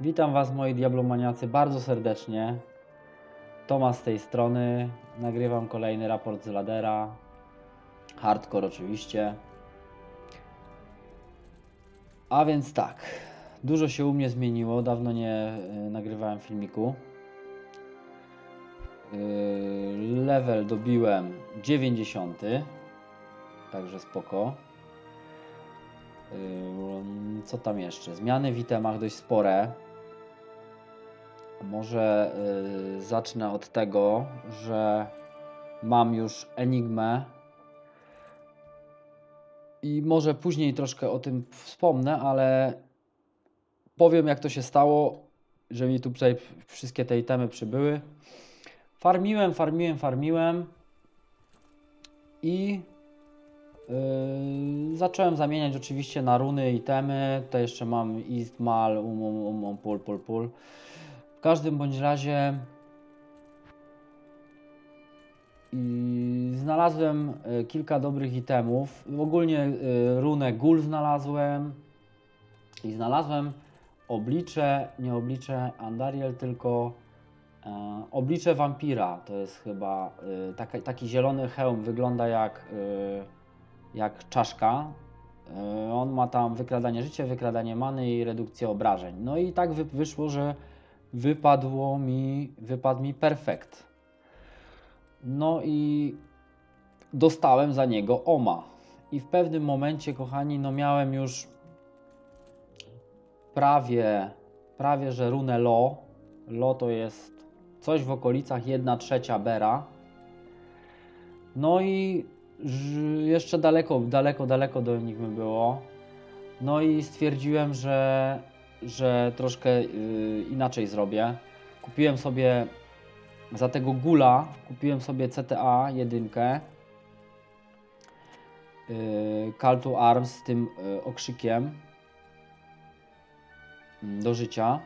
Witam Was moi diablomaniacy bardzo serdecznie. Tomasz z tej strony. Nagrywam kolejny raport z Ladera. Hardcore oczywiście. A więc tak. Dużo się u mnie zmieniło. Dawno nie y, nagrywałem filmiku. Y, level dobiłem 90. Także spoko. Ym, Co tam jeszcze? Zmiany w itemach dość spore. Może y, zacznę od tego, że mam już Enigmę. I może później troszkę o tym wspomnę, ale powiem jak to się stało, że mi tu tutaj wszystkie te itemy przybyły. Farmiłem, farmiłem, farmiłem i Yy, zacząłem zamieniać oczywiście na runy i temy. Tutaj jeszcze mam East, Mal, um, um, um, um, pul, pul, pul. W każdym bądź razie i znalazłem y, kilka dobrych itemów. Ogólnie y, runę Gul znalazłem i znalazłem oblicze, nie oblicze Andariel, tylko e, oblicze wampira. To jest chyba taka, taki zielony hełm, wygląda jak jak czaszka. On ma tam wykradanie życia, wykradanie many i redukcję obrażeń. No i tak wy- wyszło, że wypadło mi, wypadł mi perfekt. No i dostałem za niego OMA. I w pewnym momencie, kochani, no miałem już prawie, prawie że runę LO. LO to jest coś w okolicach 1 trzecia Bera. No i jeszcze daleko, daleko, daleko do Enigmy było. No i stwierdziłem, że, że troszkę y, inaczej zrobię. Kupiłem sobie za tego gula, kupiłem sobie CTA jedynkę. y, Call to Arms z tym y, okrzykiem mm, do życia.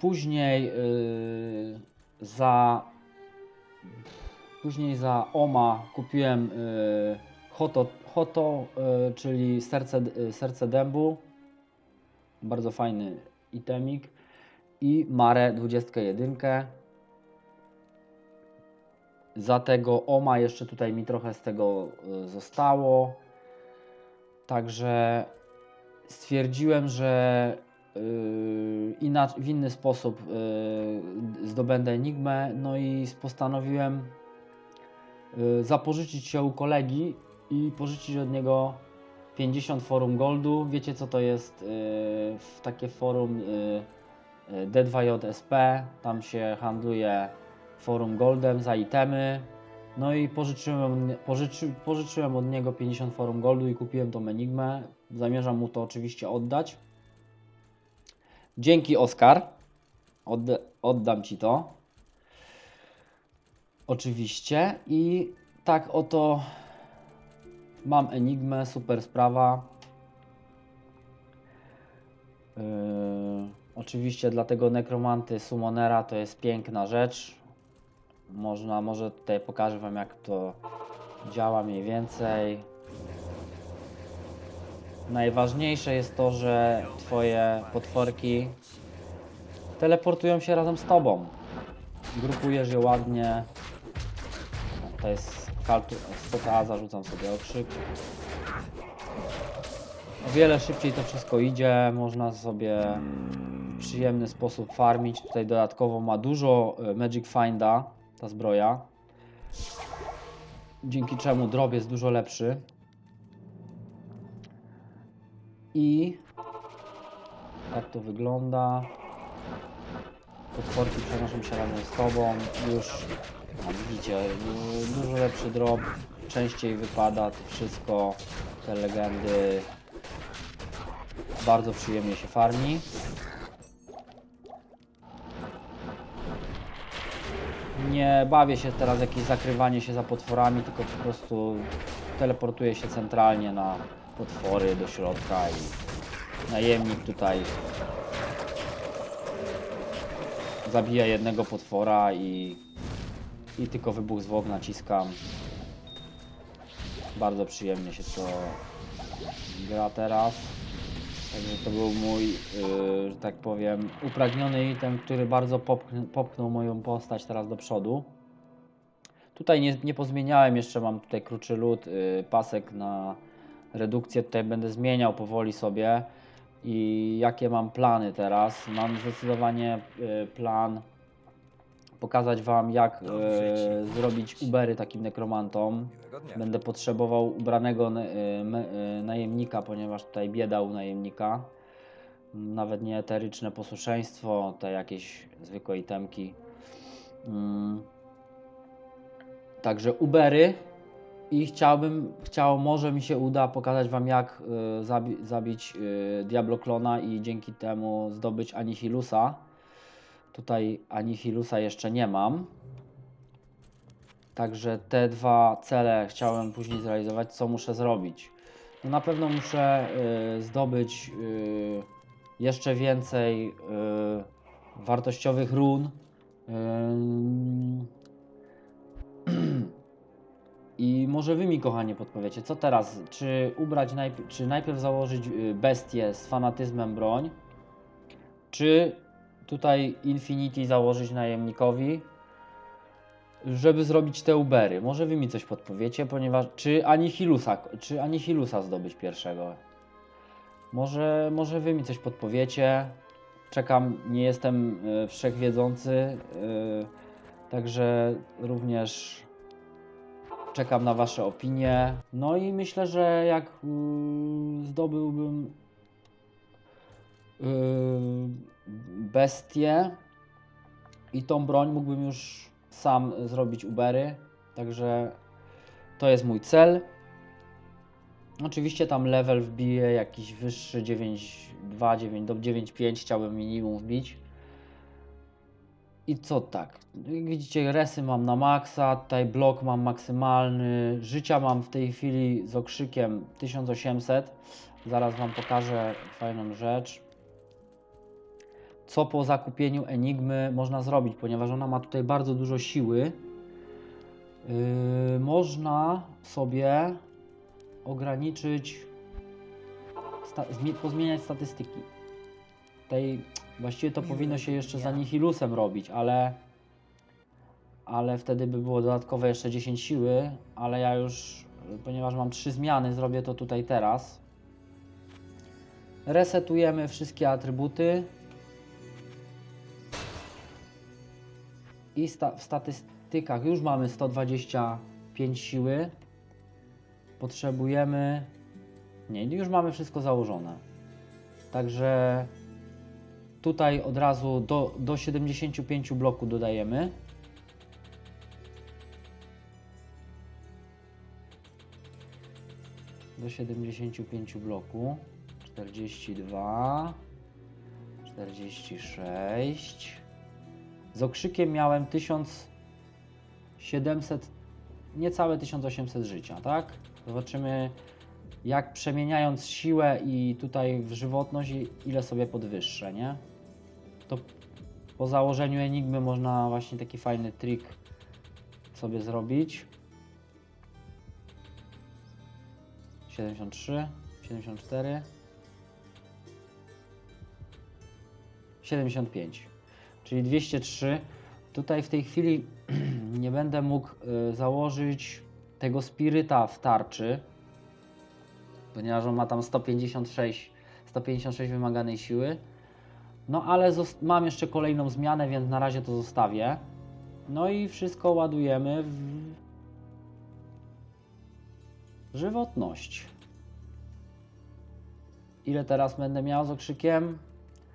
Później y, za Później za OMA kupiłem y, Hoto, Hoto y, czyli serce, y, serce dębu. Bardzo fajny itemik. I Mare 21. Za tego OMA jeszcze tutaj mi trochę z tego y, zostało. Także stwierdziłem, że y, inac- w inny sposób y, zdobędę Enigmę. No i postanowiłem zapożyczyć się u kolegi i pożyczyć od niego 50 forum goldu. Wiecie co to jest y, w takie forum y, y, D2JSP. Tam się handluje forum goldem za itemy. No i pożyczyłem, pożyczy, pożyczyłem od niego 50 forum goldu i kupiłem tą enigmę. Zamierzam mu to oczywiście oddać. Dzięki Oskar. Odd, oddam ci to. Oczywiście. I tak oto mam enigmę, super sprawa. Yy, oczywiście dla tego nekromanty summonera to jest piękna rzecz. Można, może tutaj pokażę Wam jak to działa mniej więcej. Najważniejsze jest to, że Twoje potworki teleportują się razem z Tobą. Grupujesz je ładnie. To jest kaltu, z CTA zarzucam sobie okrzyk. O wiele szybciej to wszystko idzie, można sobie w przyjemny sposób farmić. Tutaj dodatkowo ma dużo e, Magic Finda ta zbroja. Dzięki czemu drop jest dużo lepszy. I tak to wygląda. Potworki przenoszą się razem z tobą. Już no, widzicie, du- dużo lepszy drop. Częściej wypada to wszystko. Te legendy. Bardzo przyjemnie się farmi. Nie bawię się teraz jakieś zakrywanie się za potworami, tylko po prostu teleportuję się centralnie na potwory do środka i najemnik tutaj zabija jednego potwora i, i tylko wybuch zwłok naciskam. Bardzo przyjemnie się to gra teraz. Także to był mój, yy, że tak powiem, upragniony item, który bardzo popchnął, popchnął moją postać teraz do przodu. Tutaj nie, nie pozmieniałem jeszcze, mam tutaj kruczy lód, yy, pasek na redukcję. Tutaj będę zmieniał powoli sobie. I jakie mam plany teraz? Mam zdecydowanie yy, plan pokazać Wam, jak yy, zrobić Ubery takim nekromantom. Będę potrzebował ubranego me- y, najemnika, ponieważ tutaj bieda u najemnika. Nawet nie eteryczne posłuszeństwo, te jakieś zwykłe itemki. Mm. Także Ubery i chciałbym, chciał, może mi się uda pokazać Wam jak y, zabi zabić y, Diablo Klona i dzięki temu zdobyć Anihilusa. Tutaj Anihilusa jeszcze nie mam. Także te dwa cele chciałem później zrealizować. Co muszę zrobić? No na pewno muszę y, zdobyć y, jeszcze więcej y, wartościowych run. Ym, I może wy mi, kochanie, podpowiecie, co teraz? Czy ubrać najpierw, czy najpierw założyć y, bestię z fanatyzmem broń, czy tutaj Infinity założyć najemnikowi, żeby zrobić te Ubery. Może wy mi coś podpowiecie, ponieważ czy Anihilusa, czy Anihilusa zdobyć pierwszego? Może, może wy mi coś podpowiecie. Czekam, nie jestem y, wszechwiedzący, y, także również czekam na wasze opinie. No i myślę, że jak y, zdobyłbym y, bestię i tą broń mógłbym już sam zrobić Ubery. Także to jest mój cel. Oczywiście tam level wbiję jakiś wyższy 9.2, 9 do 9.5 chciałbym minimum wbić. I co tak? Jak widzicie, resy mam na maksa, tutaj blok mam maksymalny, życia mam w tej chwili z okrzykiem 1800. Zaraz Wam pokażę fajną rzecz co po zakupieniu Enigmy można zrobić, ponieważ ona ma tutaj bardzo dużo siły. Yy, można sobie ograniczyć, sta, zmie- pozmieniać statystyki. Tutaj właściwie to powinno się jeszcze za. Nihilusem robić, ale ale wtedy by było dodatkowe jeszcze 10 siły, ale ja już, ponieważ mam trzy zmiany, zrobię to tutaj teraz. Resetujemy wszystkie atrybuty. I sta w statystykach już mamy 125 siły. Potrzebujemy. Nie, już mamy wszystko założone. Także tutaj od razu do, do 75 bloku dodajemy. Do 75 bloku. 42. 46. Z okrzykiem miałem 1700, niecałe 1800 życia, tak? Zobaczymy, jak przemieniając siłę i tutaj w żywotność, ile sobie podwyższę, nie? To po założeniu Enigmy można właśnie taki fajny trik sobie zrobić. 73, 74, 75 czyli 203. Tutaj w tej chwili nie będę mógł y, założyć tego spiryta w tarczy, ponieważ on ma tam 156, 156 wymaganej siły. No ale mam jeszcze kolejną zmianę, więc na razie to zostawię. No i wszystko ładujemy w żywotność. Ile teraz będę miał z okrzykiem?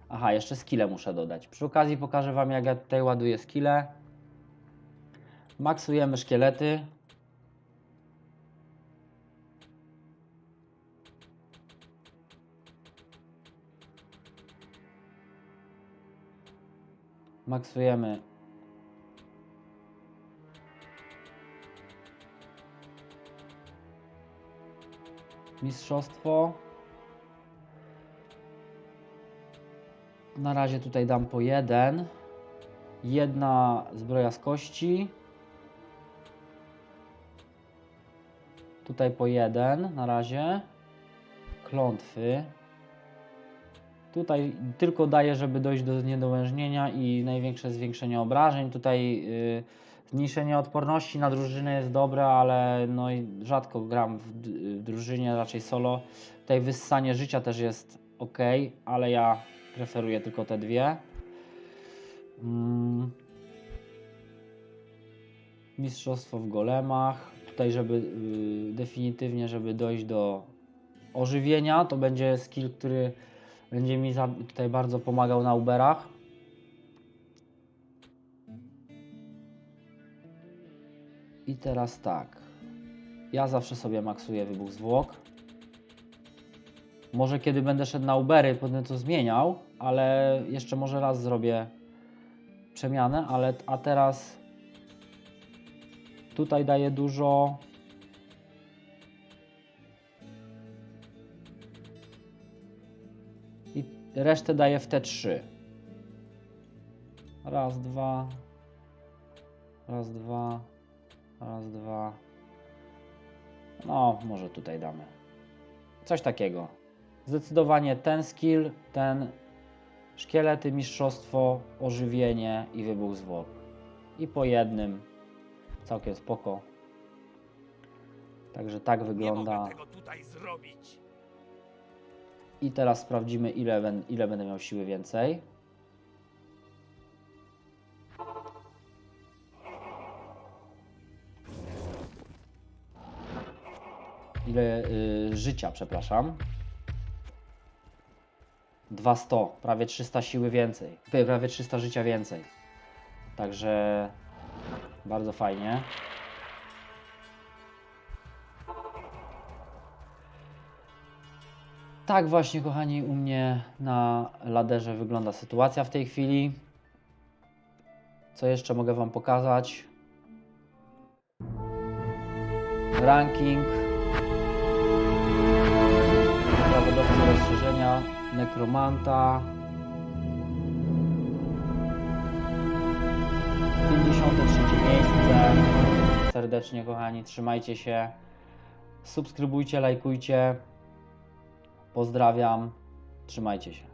Aha, jeszcze skille muszę dodać. Przy okazji pokażę Wam, jak ja tutaj ładuję skille. Maksujemy szkielety. Maksujemy mistrzostwo. Na razie tutaj dam po jeden. Jedna zbroja z kości. Tutaj po jeden na razie. Klątwy. Tutaj tylko daje, żeby dojść do niedołężnienia i największe zwiększenie obrażeń. Tutaj y, zmniejszenie odporności na drużynę jest dobre, ale no rzadko gram w, w drużynie, raczej solo. Tutaj wyssanie życia też jest ok, ale ja preferuję tylko te dwie. Mm. Mistrzostwo w golemach. Tutaj, żeby y, definitywnie, żeby dojść do ożywienia, to będzie skill, który będzie mi tutaj bardzo pomagał na Uberach. I teraz tak. Ja zawsze sobie maksuję wybuch zwłok. Może kiedy będę szedł na Ubery, będę to zmieniał, ale jeszcze może raz zrobię przemianę, ale a teraz tutaj daję dużo. Resztę daję w te trzy. Raz, dwa. Raz, dwa. Raz, dwa. No, może tutaj damy. Coś takiego. Zdecydowanie ten skill, ten szkielety, mistrzostwo, ożywienie i wybuch zwłok. I po jednym. Całkiem spoko. Także tak Nie wygląda. mogę tego tutaj zrobić. I teraz sprawdzimy, ile, ben- ile będę miał siły więcej. Ile y, życia, przepraszam. 200, prawie 300 siły więcej. Prawie 300 życia więcej. Także bardzo fajnie. Tak właśnie, kochani, u mnie na laderze wygląda sytuacja w tej chwili. Co jeszcze mogę Wam pokazać? Ranking. Zawodowcy rozszerzenia. Nekromanta. 53 miejsce. Serdecznie, kochani, trzymajcie się. Subskrybujcie, lajkujcie. Pozdrawiam. Trzymajcie się.